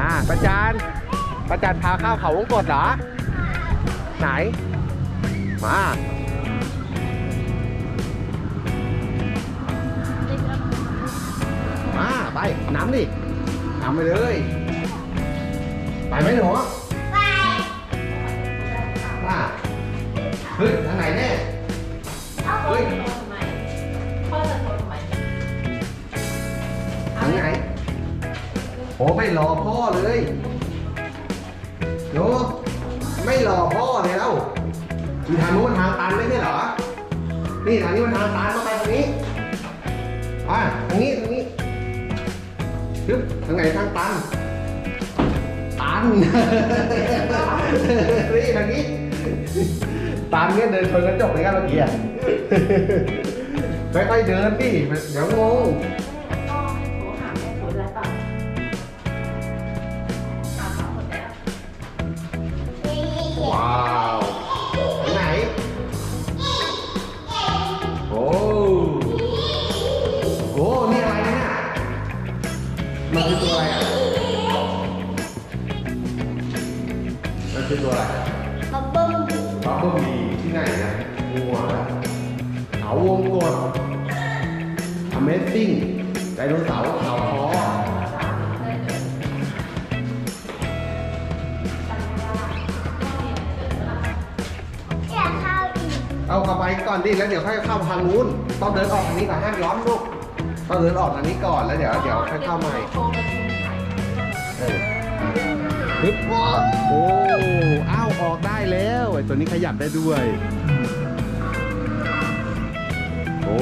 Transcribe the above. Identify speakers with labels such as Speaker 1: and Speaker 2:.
Speaker 1: อ่าประจานประจานพาเข้าเขาวงกดเหรอ ไหน มามาไป น้ำดิ น้ำไปเลย ไปไหมหนูไปมาเฮ้ยทางไหนแน่เฮ้ย อ้ไม่รอพ่อเลยหนูไม่รอพ่อแล้วอยู่ทางนู้นทางตันไม่ใช่เหรอ นี่ทางนี้มันทางตันต้องไปทางนี้อะทางนี้ทางนี้ยึบทางไหนทางตัน ตัน นี่ทางนี้ ตันเนี่ยเดินชนกระจกเลยกันเมื่อกี้อะค่อยๆเดินดิเดี๋ยวงง โหนี่อะไรเนี่ยมันคือตัวอะไรอะมันคือตัวอะไรบับเบิ้ลบีที่ไหนนะงัวเขาวงกด Amazing ไดโนเสาร์เขาคอเอาเข้าไปก่อนดิแล้วเดี๋ยวค่อยเข้าทางนู้น ต้องเดินออกทางนี้ก่อนห้ามย้อนลูก ต้อาเดินออกทางนี้ก่อนแล้วเดี๋ยวเดี๋ยวค่อยเข้าใหม่เออฮึบโอ้อ้าวออกได้แล้วไอ้ตัวนี้ขยับได้ด้วย โอ้